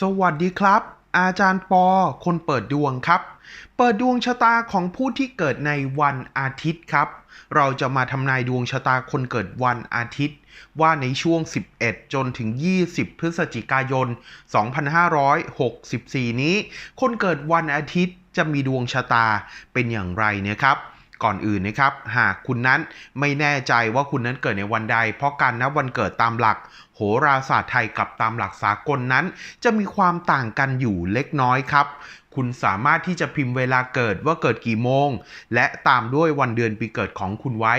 สวัสดีครับ อาจารย์ปอ คนเปิดดวงครับ เปิดดวงชะตาของผู้ที่เกิดในวันอาทิตย์ครับ เราจะมาทำนายดวงชะตาคนเกิดวันอาทิตย์ ว่าในช่วง 11 จนถึง 20 พฤศจิกายน 2564 นี้ คนเกิดวันอาทิตย์จะมีดวงชะตาเป็นอย่างไรนะครับ ก่อนอื่นนะครับ หากคุณนั้นไม่แน่ใจว่าคุณนั้นเกิดในวันใด เพราะการนับวันเกิดตามหลัก โหราศาสตร์ไทยกับตามหลักสากลนั้น จะมีความต่างกันอยู่เล็กน้อยครับคุณสามารถที่จะพิมพ์เวลาเกิดว่าเกิดกี่โมง และตามด้วยวันเดือนปีเกิดของคุณไว้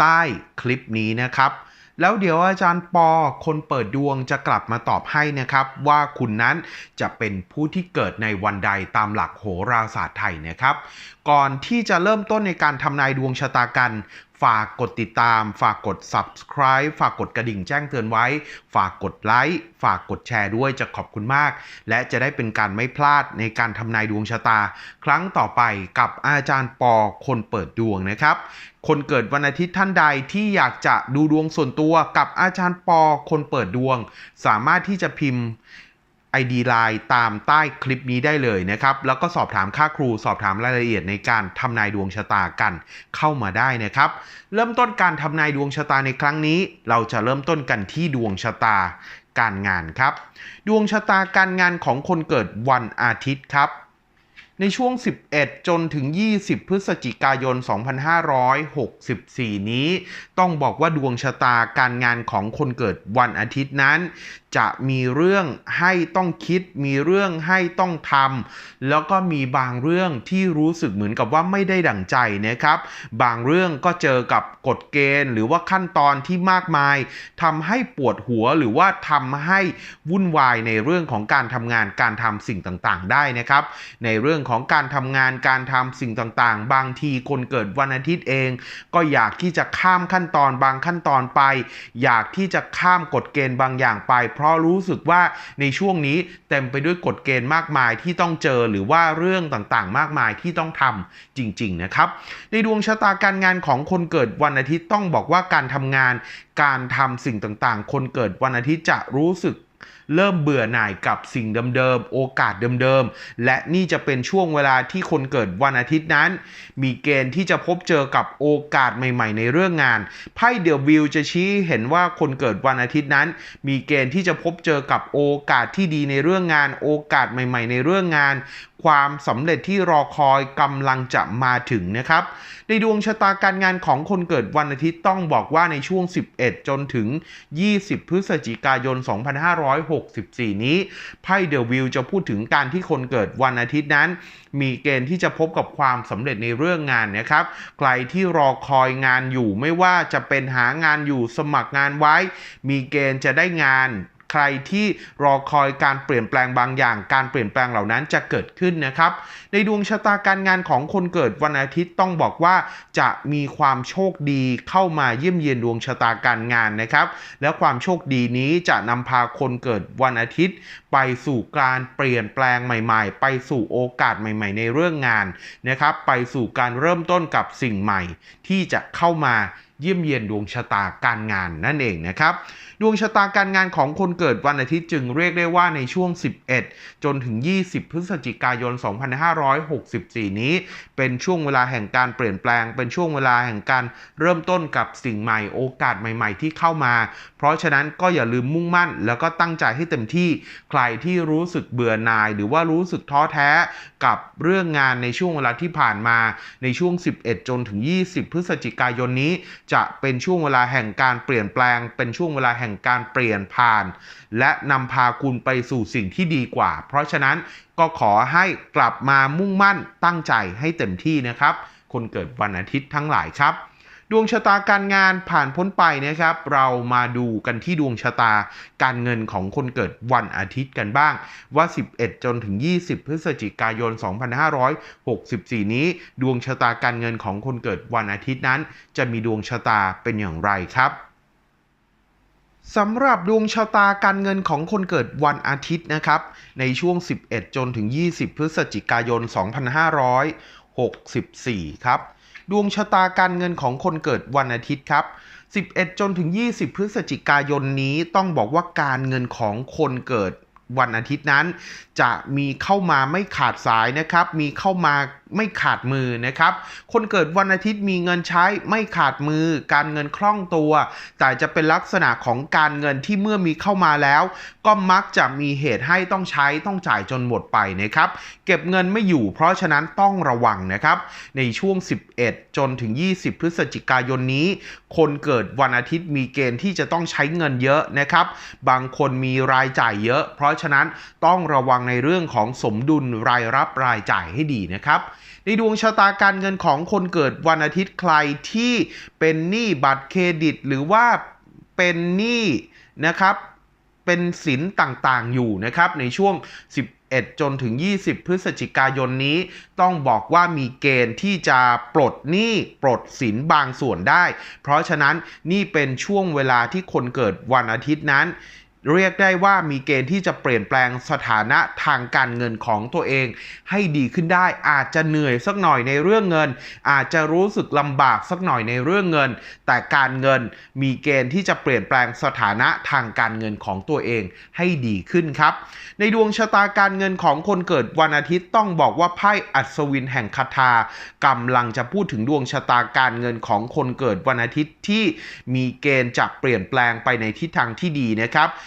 ใต้คลิปนี้นะครับ แล้วเดี๋ยวอาจารย์ปอคนเปิดดวงจะกลับมาตอบให้นะครับ ว่าคุณนั้นจะเป็นผู้ที่เกิดในวันใดตามหลักโหราศาสตร์ไทยนะครับ ก่อนที่จะเริ่มต้นในการทำนายดวงชะตากัน ฝากกดติดตาม ฝากกด subscribe ฝากกดกระดิ่งแจ้งเตือนไว้ ฝากกดไลค์ ฝากกดแชร์ด้วยจะขอบคุณมาก และจะได้เป็นการไม่พลาดในการทำนายดวงชะตา ครั้งต่อไปกับอาจารย์ปอคนเปิดดวงนะครับ คนเกิดวันอาทิตย์ท่านใดที่อยากจะดูดวงส่วนตัวกับอาจารย์ปอคนเปิดดวง สามารถที่จะพิมพ์ ID Line ตามใต้คลิปนี้ได้เลยนะครับ แล้วก็สอบถามค่าครูสอบถามรายละเอียดในการทำนายดวงชะตากันเข้ามาได้นะครับ เริ่มต้นการทำนายดวงชะตาในครั้งนี้ เราจะเริ่มต้นกันที่ดวงชะตาการงานครับ ดวงชะตาการงานของคนเกิดวันอาทิตย์ครับ ในช่วง 11 จนถึง 20 พฤศจิกายน 2564 นี้ ต้องบอกว่าดวงชะตาการงานของคนเกิดวันอาทิตย์นั้น จะมีเรื่องให้ต้องคิด มีเรื่องให้ต้องทำแล้วก็มีบางเรื่องที่รู้สึกเหมือนกับว่าไม่ได้ดั่งใจนะครับ บางเรื่องก็เจอกับกฎเกณฑ์ หรือว่าขั้นตอนที่มากมายทำให้ปวดหัวหรือว่าทำให้วุ่นวายในเรื่องของการทำงานการทำสิ่งต่างๆ ได้นะครับ ในเรื่องของการทำงานการทำสิ่งต่างๆ บางทีคนเกิดวันอาทิตย์เอง ก็อยากที่จะข้ามขั้นตอนบางขั้นตอนไป อยากที่จะข้ามกฎเกณฑ์บางอย่างไป เพราะรู้สึกว่าในช่วงนี้เต็มไปด้วยกฎเกณฑ์มากมายที่ต้องเจอหรือว่าเรื่องต่างๆ มากมายที่ต้องทำจริง ๆ นะครับ ในดวงชะตาการงานของคนเกิดวันอาทิตย์ต้องบอกว่าการทำงาน การทำสิ่งต่างๆ คนเกิดวันอาทิตย์จะรู้สึก เริ่มเบื่อหน่ายกับสิ่งเดิมๆ โอกาสเดิมๆ และนี่จะเป็นช่วงเวลาที่คนเกิดวันอาทิตย์นั้น มีเกณฑ์ที่จะพบเจอกับโอกาสใหม่ ๆ ในเรื่องงาน ไพ่เดอะวิวจะชี้เห็นว่าคนเกิดวันอาทิตย์นั้น มีเกณฑ์ที่จะพบเจอกับโอกาสที่ดีในเรื่องงาน โอกาสใหม่ ๆ ในเรื่องงาน ความสำเร็จที่รอคอยกำลังจะมาถึงนะครับ ในดวงชะตาการงานของคนเกิดวันอาทิตย์ต้องบอกว่าในช่วง 11 จนถึง 20 พฤศจิกายน 2564 นี้ไพ่เดอะวิวจะพูดถึงการที่คนเกิดวันอาทิตย์นั้น มีเกณฑ์ที่จะพบกับความสำเร็จในเรื่องงานนะครับ ใครที่รอคอยงานอยู่ไม่ว่าจะเป็นหางานอยู่สมัครงานไว้ มีเกณฑ์จะได้งาน ใครที่รอคอยการเปลี่ยนแปลงบางอย่าง การเปลี่ยนแปลงเหล่านั้นจะเกิดขึ้นนะครับ ในดวงชะตาการงานของคนเกิดวันอาทิตย์ต้องบอกว่าจะมีความโชคดีเข้ามาเยี่ยมเยียนดวงชะตาการงานนะครับ และความโชคดีนี้จะนำพาคนเกิดวันอาทิตย์ไปสู่การเปลี่ยนแปลงใหม่ ๆ ไปสู่โอกาสใหม่ ๆ ในเรื่องงานนะครับ ไปสู่การเริ่มต้นกับสิ่งใหม่ ที่จะเข้ามาเยี่ยมเยียนดวงชะตาการงานนั่นเองนะครับ ดวงชะตาการงานของคนเกิดวันอาทิตย์จึงเรียกได้ว่าในช่วง 11 จนถึง 20 พฤศจิกายน 2564 นี้ เป็นช่วงเวลาแห่งการเปลี่ยนแปลง เป็นช่วงเวลาแห่งการเริ่มต้นกับสิ่งใหม่ โอกาสใหม่ ๆ ที่เข้ามา เพราะฉะนั้นก็อย่าลืมมุ่งมั่น แล้วก็ตั้งใจให้เต็มที่ใครที่รู้สึกเบื่อหน่าย หรือว่ารู้สึกท้อแท้กับเรื่องงานในช่วงเวลาที่ผ่านมาในช่วง 11 จนถึง 20 พฤศจิกายนนี้ จะเป็นช่วงเวลาแห่งการเปลี่ยนแปลง เป็นช่วงเวลาแห่งการเปลี่ยนผ่าน และนำพาคุณไปสู่สิ่งที่ดีกว่า เพราะฉะนั้นก็ขอให้กลับมามุ่งมั่นตั้งใจให้เต็มที่นะครับ คนเกิดวันอาทิตย์ทั้งหลายครับ ดวงชะตาการงานผ่านพ้นไปนะครับ เรามาดูกันที่ดวงชะตาการเงินของคนเกิดวันอาทิตย์กันบ้าง ว่า 11 จนถึง 20 พฤศจิกายน 2564 นี้ ดวงชะตาการเงินของคนเกิดวันอาทิตย์นั้น จะมีดวงชะตาเป็นอย่างไรครับสำหรับดวงชะตาการเงินของคนเกิดวันอาทิตย์นะครับ ในช่วง 11 จนถึง 20 พฤศจิกายน 2564 ครับ ดวงชะตาการเงินของคนเกิดวันอาทิตย์ครับ 11 จนถึง 20 พฤศจิกายนนี้ต้องบอกว่าการเงินของคนเกิดวันอาทิตย์นั้น จะมีเข้ามาไม่ขาดสายนะครับ มีเข้ามา ไม่ขาดมือนะครับ คนเกิดวันอาทิตย์มีเงินใช้ไม่ขาดมือ การเงินคล่องตัว แต่จะเป็นลักษณะของการเงินที่เมื่อมีเข้ามาแล้ว ก็มักจะมีเหตุให้ต้องใช้ต้องจ่ายจนหมดไปนะครับ เก็บเงินไม่อยู่ เพราะฉะนั้นต้องระวังนะครับ ในช่วง 11 จนถึง 20 พฤศจิกายนนี้ คนเกิดวันอาทิตย์มีเกณฑ์ที่จะต้องใช้เงินเยอะนะครับ บางคนมีรายจ่ายเยอะ เพราะฉะนั้นต้องระวังในเรื่องของสมดุลรายรับรายจ่ายให้ดีนะครับ ในดวงชะตาการเงินของคนเกิดวันอาทิตย์ใครที่เป็นหนี้บัตรเครดิต หรือว่าเป็นหนี้นะครับเป็นสินต่างๆอยู่นะครับในช่วง 11 จนถึง 20 พฤศจิกายนนี้ ต้องบอกว่ามีเกณฑ์ที่จะปลดหนี้ปลดสินบางส่วนได้ เพราะฉะนั้นนี่เป็นช่วงเวลาที่คนเกิดวันอาทิตย์นั้น เรียกได้ว่ามีเกณฑ์ที่จะเปลี่ยนแปลงสถานะทางการเงินของตัวเอง ให้ดีขึ้นได้อาจจะเหนื่อยสักหน่อยในเรื่องเงิน อาจจะรู้สึกลำบากสักหน่อยในเรื่องเงิน แต่การเงินมีเกณฑ์ที่จะเปลี่ยนแปลงสถานะทางการเงินของตัวเองให้ดีขึ้นครับ ในดวงชะตาการเงินของคนเกิดวันอาทิตย์ต้องบอกว่าไพ่อัศวินแห่งคาถากำลังจะพูดถึงดวงชะตาการเงินของคนเกิดวันอาทิตย์ที่มีเกณฑ์จะเปลี่ยนแปลงไปในทิศทางที่ดีนะครับ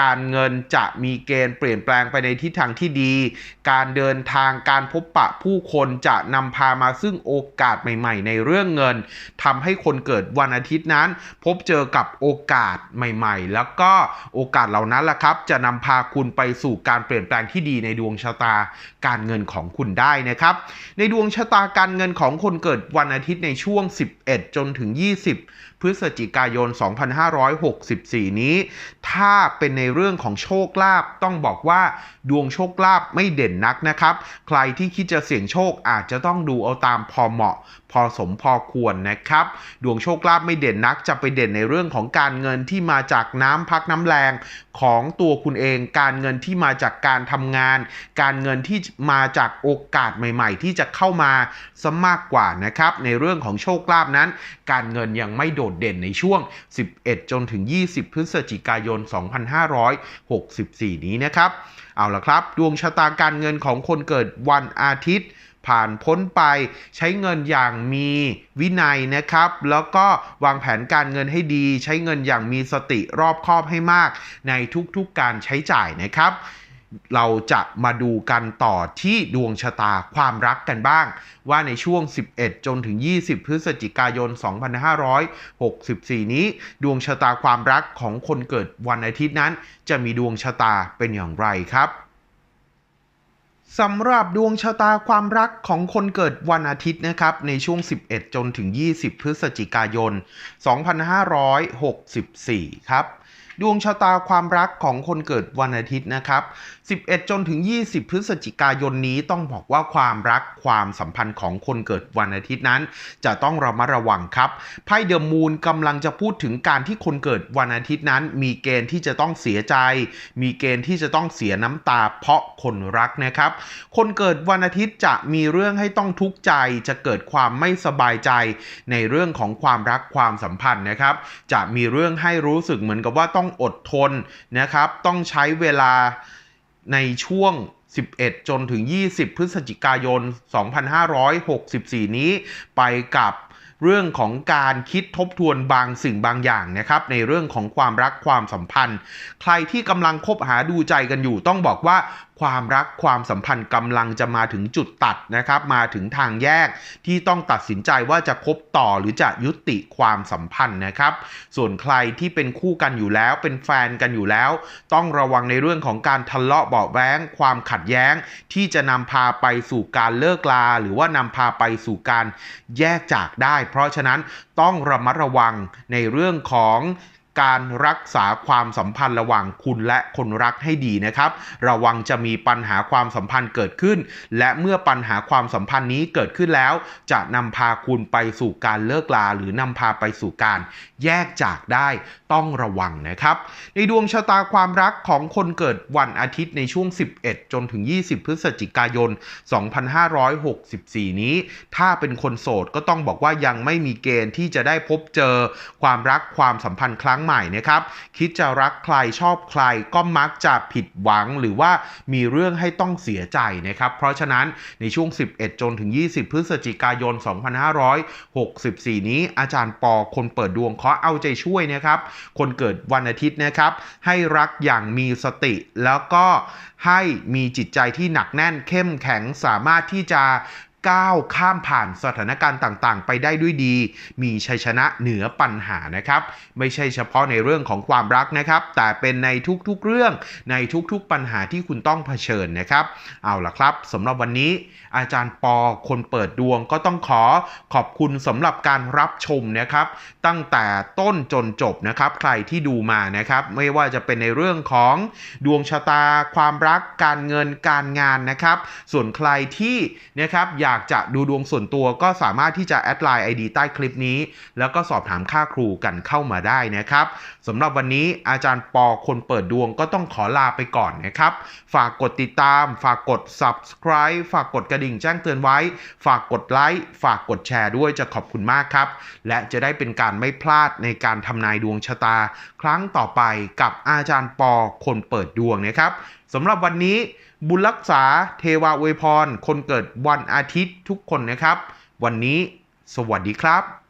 การเงินจะมีเกณฑ์เปลี่ยนแปลงไปในทิศทางที่ดี การเดินทางการพบปะผู้คนจะนำพามาซึ่งโอกาสใหม่ ๆ ในเรื่องเงินทำให้คนเกิดวันอาทิตย์นั้น พบเจอกับโอกาสใหม่ ๆ แล้วก็โอกาสเหล่านั้นแหละครับ จะนำพาคุณไปสู่การเปลี่ยนแปลงที่ดีในดวงชะตาการเงินของคุณได้นะครับ ในดวงชะตาการเงินของคนเกิดวันอาทิตย์ในช่วง 11 จนถึง 20 พฤศจิกายน 2564 นี้ ถ้าเป็นในเรื่องของโชคลาภต้องบอกว่าดวงโชคลาภไม่เด่นนักนะครับ ใครที่คิดจะเสี่ยงโชคอาจจะต้องดูเอาตามพอเหมาะ พอสมพอควรนะครับ ดวงโชคลาภไม่เด่นนัก จะไปเด่นในเรื่องของการเงินที่มาจากน้ำพักน้ำแรงของตัวคุณเอง การเงินที่มาจากการทำงาน การเงินที่มาจากโอกาสใหม่ ๆ ที่จะเข้ามาซะมากกว่านะครับ ในเรื่องของโชคลาภนั้น การเงินยังไม่โดดเด่นในช่วง 11 จนถึง 20 พฤศจิกายน2564 นี้นะครับ เอาละครับ ดวงชะตาการเงินของคนเกิดวันอาทิตย์ ผ่านพ้นไปใช้เงินอย่างมีวินัยนะครับ แล้วก็วางแผนการเงินให้ดี ใช้เงินอย่างมีสติรอบคอบให้มาก ในทุกๆการใช้จ่ายนะครับ เราจะมาดูกันต่อที่ดวงชะตาความรักกันบ้าง ว่าในช่วง 11 จนถึง 20 พฤศจิกายน 2564 นี้ ดวงชะตาความรักของคนเกิดวันอาทิตย์นั้น จะมีดวงชะตาเป็นอย่างไรครับสำหรับดวงชะตาความรักของคนเกิดวันอาทิตย์นะครับ ในช่วง 11 จนถึง 20 พฤศจิกายน 2564 ครับ ดวงชะตาความรักของคนเกิดวันอาทิตย์นะครับ 11 จนถึง 20 พฤศจิกายนนี้ต้องบอกว่าความรักความสัมพันธ์ของคนเกิดวันอาทิตย์นั้น จะต้องระมัดระวังครับไพ่เดอะมูนกำลังจะพูดถึงการที่คนเกิดวันอาทิตย์นั้น มีเกณฑ์ที่จะต้องเสียใจ มีเกณฑ์ที่จะต้องเสียน้ำตาเพราะคนรักนะครับ คนเกิดวันอาทิตย์จะมีเรื่องให้ต้องทุกข์ใจ จะเกิดความไม่สบายใจในเรื่องของความรักความสัมพันธ์นะครับ จะมีเรื่องให้รู้สึกเหมือนกับว่าต้องอดทนนะครับ ต้องใช้เวลาในช่วง 11 จนถึง 20 พฤศจิกายน 2564 นี้ไปกับ เรื่องของการคิดทบทวนบางสิ่งบางอย่างนะครับในเรื่องของความรักความสัมพันธ์ ใครที่กำลังคบหาดูใจกันอยู่ ต้องบอกว่าความรักความสัมพันธ์กำลังจะมาถึงจุดตัดนะครับ มาถึงทางแยกที่ต้องตัดสินใจว่าจะคบต่อหรือจะยุติความสัมพันธ์นะครับ ส่วนใครที่เป็นคู่กันอยู่แล้ว เป็นแฟนกันอยู่แล้ว ต้องระวังในเรื่องของการทะเลาะเบาแว้ง ความขัดแย้ง ที่จะนำพาไปสู่การเลิกลา หรือว่านำพาไปสู่การแยกจากได้เพราะฉะนั้นต้องระมัดระวังในเรื่องของ การรักษาความสัมพันธ์ระหว่างคุณและคนรักให้ดีนะครับ ระวังจะมีปัญหาความสัมพันธ์เกิดขึ้น และเมื่อปัญหาความสัมพันธ์นี้เกิดขึ้นแล้ว จะนำพาคุณไปสู่การเลิกลา หรือนำพาไปสู่การแยกจากได้ต้องระวังนะครับ ในดวงชะตาความรักของคนเกิดวันอาทิตย์ในช่วง 11 จนถึง 20 พฤศจิกายน 2564 นี้ ถ้าเป็นคนโสดก็ต้องบอกว่ายังไม่มีเกณฑ์ที่จะได้พบเจอความรักความสัมพันธ์ครั้งใหม่นะครับ คิดจะรักใครชอบใครก็มักจะผิดหวังหรือว่ามีเรื่องให้ต้องเสียใจนะครับ เพราะฉะนั้นในช่วง 11 จนถึง 20 พฤศจิกายน 2564 นี้อาจารย์ปอคนเปิดดวงขอเอาใจช่วยนะครับ คนเกิดวันอาทิตย์นะครับ ให้รักอย่างมีสติ แล้วก็ให้มีจิตใจที่หนักแน่นเข้มแข็งสามารถที่จะ ก้าวข้ามผ่านสถานการณ์ต่างๆ ไปได้ด้วยดี มีชัยชนะเหนือปัญหานะครับ ไม่ใช่เฉพาะในเรื่องของความรักนะครับ แต่เป็นในทุกๆเรื่องในทุกๆปัญหาที่คุณต้องเผชิญนะครับ เอาล่ะครับสำหรับวันนี้ อาจารย์ปอคนเปิดดวงก็ต้องขอขอบคุณสำหรับการรับชมนะครับ ตั้งแต่ต้นจนจบนะครับ ใครที่ดูมานะครับ ไม่ว่าจะเป็นในเรื่องของดวงชะตา ความรักการเงินการงานนะครับ ส่วนใครที่นะครับอยากากจะดูดวงส่วนตัวก็สามารถที่จะแอดไลน์ ID ใต้คลิปนี้ แล้วก็สอบถามค่าครูกันเข้ามาได้นะครับสำหรับวันนี้อาจารย์ปอคนเปิดดวงก็ต้องขอลาไปก่อนนะครับ ฝากกดติดตาม ฝากกด subscribe ฝากกดกระดิ่งแจ้งเตือนไว้ ฝากกดไลค์ฝากกดแชร์ด้วยจะขอบคุณมากครับ และจะได้เป็นการไม่พลาดในการทำนายดวงชะตา ครั้งต่อไปกับอาจารย์ปอคนเปิดดวงนะครับสำหรับวันนี้บุญรักษาเทวาอวยพร คนเกิดวันอาทิตย์ทุกคนนะครับ วันนี้สวัสดีครับ